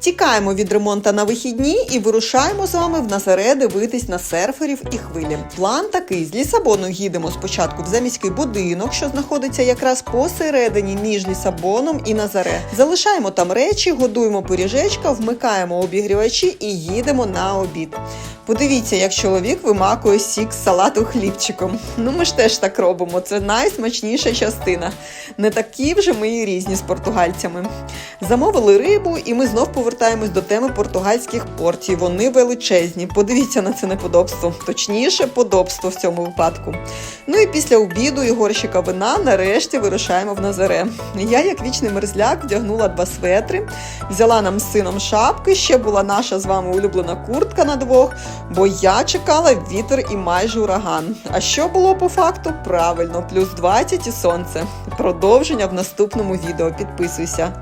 Тікаємо від ремонта на вихідні і вирушаємо з вами в Назаре дивитись на серферів і хвилі. План такий: з Лісабону їдемо спочатку в заміський будинок, що знаходиться якраз посередині між Лісабоном і Назаре. Залишаємо там речі, годуємо пиріжечка, вмикаємо обігрівачі і їдемо на обід. Подивіться, як чоловік вимакує сік з салату хлібчиком. Ну ми ж теж так робимо. Це найсмачніша частина. Не такі вже ми і різні з португальцями. Замовили рибу, і ми знов повертаємось до теми португальських портів. Вони величезні. Подивіться на це неподобство, точніше, подобство в цьому випадку. Ну і після обіду і горщика вина нарешті вирушаємо в Назаре. Я, як вічний мерзляк, вдягнула два светри, взяла нам з сином шапки. Ще була наша з вами улюблена куртка на двох, бо я чекала вітер і майже ураган. А що було по факту? Правильно, плюс 20 і сонце. Продовження в наступному відео. Підписуйся.